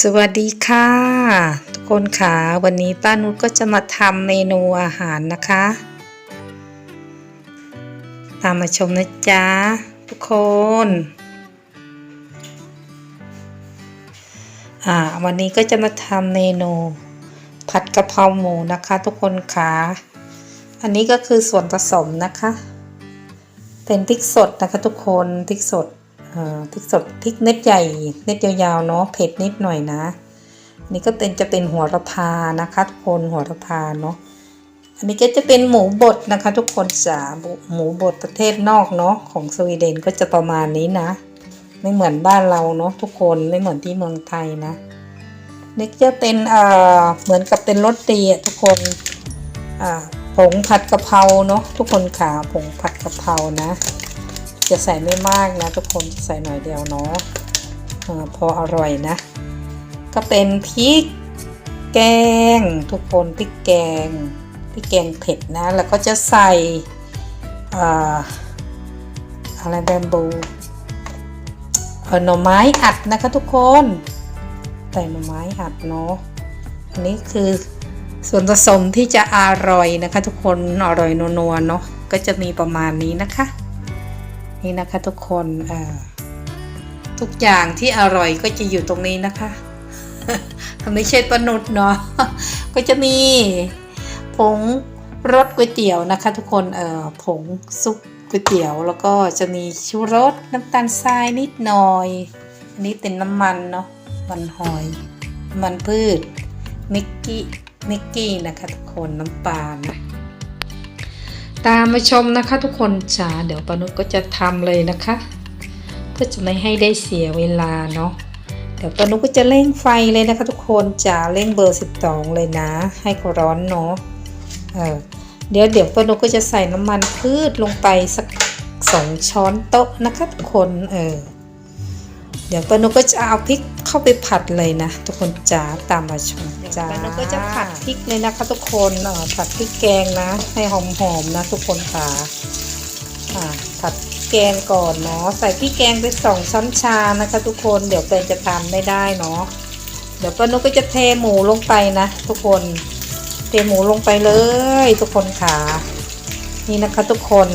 สวัสดีค่ะ ทุกคนค่ะวันนี้ป้านุชก็จะมาทำเมนูอาหารนะคะ ตามมาชมนะจ๊ะทุกคนอ่าวันนี้ก็จะมาทำเมนูผัดกะเพราหมูนะคะ ทุกคนค่ะ อันนี้ก็คือส่วนผสมนะคะ เป็นพริกสดนะคะทุกคนพริกสด พริกสดพริกเม็ดใหญ่เม็ดยาวๆเนาะเผ็ดนิดหน่อยนะ นี่ก็เป็นจะเป็นหัวระพานะคะทุกคนหัวระพาเนาะอันนี้ก็จะเป็นหมูบดนะคะ ทุกคนจ๋าหมูหมูบดประเทศนอกเนาะของสวีเดนก็จะประมาณนี้นะ ไม่เหมือนบ้านเราเนาะทุกคนไม่เหมือนที่เมืองไทยนะนี่จะเป็นเอ่อเหมือนกับเป็นรสดีอะทุกคนอ่าผงผัดกะเพราเนาะทุกคนขาผงผัดกะเพรานะ จะใส่ไม่มากนะทุกคนจะใส่หน่อยเดียวเนาะอพออร่อยนะ ก็เป็นพริกแกงทุกคนพริกแกงพริกแกงเผ็ดนะ แล้วก็จะใส่อะไรแบมบูหน่อไม้อัดนะคะทุกคนใส่หน่อไม้อัดเนาะอันนี้คือส่วนผสมที่จะอร่อยนะคะ ทุกคนอร่อยนัวๆเนาะก็จะมีประมาณนี้นะคะ นี่นะคะทุกคนทุกอย่างที่อร่อยก็จะอยู่ตรงนี้นะคะทำไม่ใช่ปนุษเนาะก็จะมีผงรสก๋วยเตี๋ยวนะคะ ทุกคนเอ่อผงซุปก๋วยเตี๋ยว แล้วก็จะมีชูรสน้ำตาลทรายนิดหน่อย อันนี้เป็นน้ำมันเนาะมันหอยมันพืชมิกกี้มิกกี้นะคะทุกคนน้ำปลานะ ตามมาชมนะคะทุกคนจ๋าเดี๋ยวปานุชก็จะทำเลยนะคะเพื่อจะไม่ให้ได้เสียเวลาเนาะเดี๋ยวปานุชก็จะเร่งไฟเลยนะคะ ทุกคนจ๋าเร่งเบอร์ 12 เลยนะ ให้เขาร้อนเนาะเออเดี๋ยวเดี๋ยวปานุชก็จะใส่น้ำมันพืชลงไปสักสองช้อนโต๊ะนะคะทุกคนเออ เดี๋ยวปานุชก็จะเอาพริกเข้าไปผัดเลยนะ ทุกคนจ๋าตามมาชมจ๋าปานุชก็จะผัดพริกเลยนะคะทุกคนเออผัดพริกแกงนะ ให้หอมๆนะ ทุกคนค่ะอ่าผัดแกงก่อนเนาะใส่พริกแกงไปสองช้อนชานะคะ ทุกคนเดี๋ยวเปนจะทานไม่ได้เนาะเดี๋ยวปานุชก็จะเทหมูลงไปนะ ทุกคนเทหมูลงไปเลย ทุกคนค่ะนี่นะคะทุกคน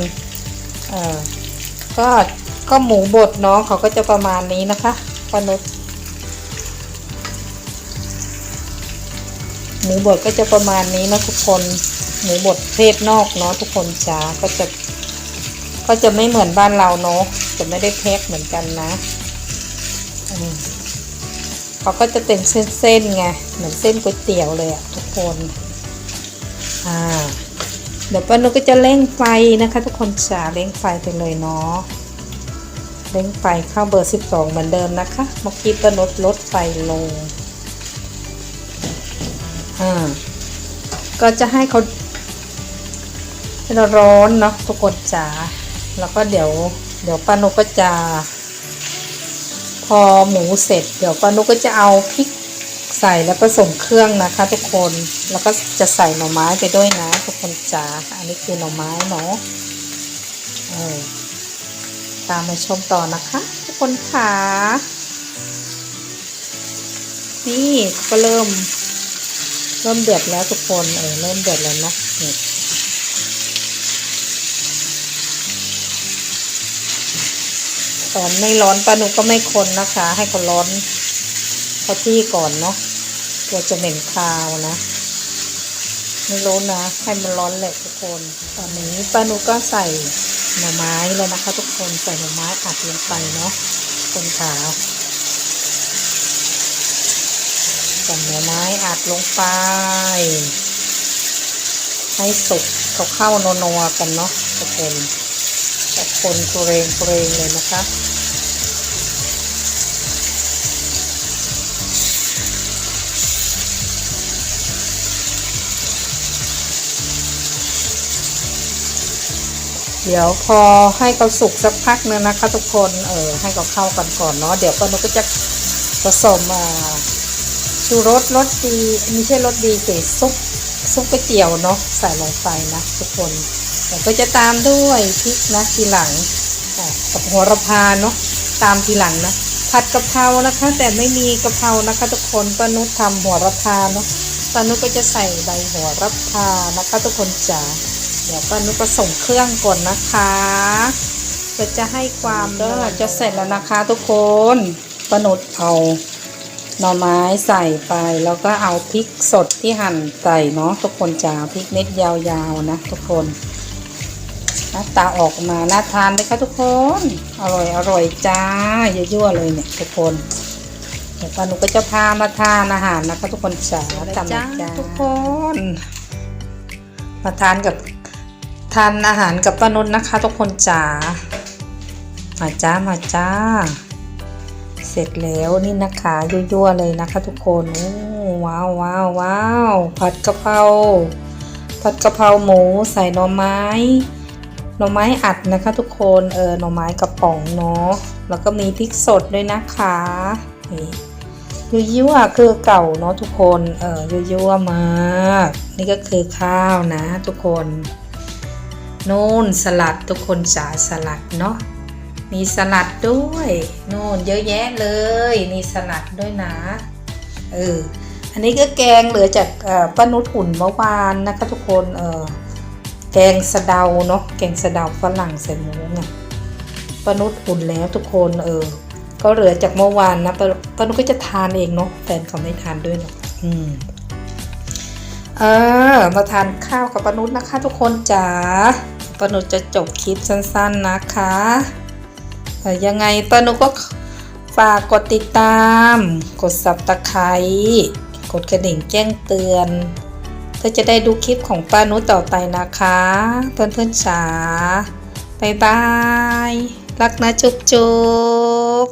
เออก็ ก็หมูบดเนาะเขาก็จะประมาณนี้นะคะปนุชหมูบดก็จะประมาณนี้นะทุกคนหมูบดเพศนอกเนาะทุกคนจ้าก็จะ ก็จะไม่เหมือนบ้านเราเนาะจะไม่ได้แพ็คเหมือนกันนะอืมเขาก็จะเป็นเส้นๆไงเหมือนเส้นก๋วยเตี๋ยวเลยอะทุกคนอ่าเดี๋ยวป้านุก็จะเร่งไฟนะคะ ทุกคนจ้าเร่งไฟไปเลยเนาะ เร่งไฟเข้าเบอร์ 12 เหมือนเดิมนะคะเมื่อกี้ป้านุลดไฟลงอ่าก็จะให้เขาให้เราร้อนเนาะทุกคนจ๋าแล้วก็เดี๋ยว เดี๋ยวป้านุก็จะ พอหมูเสร็จ เดี๋ยวป้านุก็จะเอาพริกใส่แล้วผสมเครื่องนะคะ ทุกคนแล้วก็จะใส่หน่อไม้ไปด้วยนะ ทุกคนจ๋าอันนี้คือหน่อไม้เนาะเออ ตามมาชมต่อนะคะทุกคนค่ะนี่ก็เริ่ม เริ่มเดือดแล้วทุกคนเออเริ่มเดือดแล้วนะนี่ตอนไม่ร้อนปลาหนุก็ไม่คนนะคะ ให้เขาร้อนเขาที่ก่อนเนาะกลัวจะเหม็นคาวนะไม่รู้นนะ ให้มันร้อนแหละทุกคน ตอนนี้ปลาหนุก็ใส่ หน่อไม้แล้วนะคะ ทุกคนใส่หน่อไม้อัดลงไปเนาะคนขาวใส่หน่อไม้อัดลงไป ให้สุกเขาเข้านัวๆกันเนาะทุกคนแต่คนเกรงเกรงเลยนะคะ เดี๋ยวพอให้เขาสุกสักพักนึงนะคะ ทุกคนเออให้เขาเข้ากันก่อนเนาะเดี๋ยวก็นุก็จะผสมอ่าชูรสรสดีไม่ใช่รสดีสิซุปซุปก๋วยเตี๋ยวเนาะใส่ลงไปนะทุกคนแล้วก็จะตามด้วยพริกนะทีหลังกับหัวระพาเนาะตามทีหลังนะผัดกะเพรานะคะ แต่ไม่มีกะเพรานะคะ ทุกคนป้านุชทำหัวระพาเนาะป้านุชก็จะใส่ใบหัวระพานะคะ ทุกคนจ๋า เดี๋ยวป้านุชก็ส่งเครื่องก่อนนะคะเพื่อจะให้ความก็จะเสร็จแล้วนะคะทุกคนป้านุชเอาหน่อไม้ใส่ไปแล้วก็เอาพริกสดที่หั่นใส่เนาะทุกคนจ๋าพริกเม็ดยาวๆนะทุกคนหน้าตาออกมาน่าทานเลยค่ะทุกคน อร่อยอร่อยจ้ายั่วๆเลยเนี่ยทุกคนเดี๋ยวป้าหนูก็จะพามาทานอาหารนะคะทุกคนจ๋าตามนะจ้าทุกคน มาทานกับทานอาหารกับป้านุชนะคะ ทุกคนจ๋ามาจ้ามาจ้า เสร็จแล้วนี่นะคะยั่วๆเลยนะคะ ทุกคนโอ้ว้าวว้าวว้าวผัดกะเพราผัดกะเพราหมูใส่หน่อไม้หน่อไม้อัดนะคะ ทุกคนเออหน่อไม้กระป๋องเนาะแล้วก็มีพริกสดด้วยนะคะนี่ยั่วๆคือเก่าเนาะทุกคน เออยั่วๆมาก นี่ก็คือข้าวนะทุกคน นู่นสลัดทุกคนจ๋าสลัดเนาะมีสลัดด้วยนู่นเยอะแยะเลยมีสลัดด้วยนะเอออันนี้ก็แกงเหลือจากป้านุชอุ่นเมื่อวานนะคะทุกคนเออแกงสะเดาเนาะแกงสะเดาฝรั่งใส่หมูไงป้านุษอุ่นแล้วทุกคนเออก็เหลือจากเมื่อวานนะปาปานุษก็จะทานเองเนาะแฟนเขาไม่ทานด้วยเนาะอืมเออมาทานข้าวกับป้านุษนะคะ ทุกคนจ๋า ปานุจะจบคลิปสั้นๆนะคะเออยังไงปานุก็ฝากกดติดตาม กดสับตะไคร้กดกระดิ่งแจ้งเตือนเพื่อจะได้ดูคลิปของป้านุต่อไปนะคะ เพื่อนๆจ๋าบายบาย รักนะจุ๊บจุ๊บ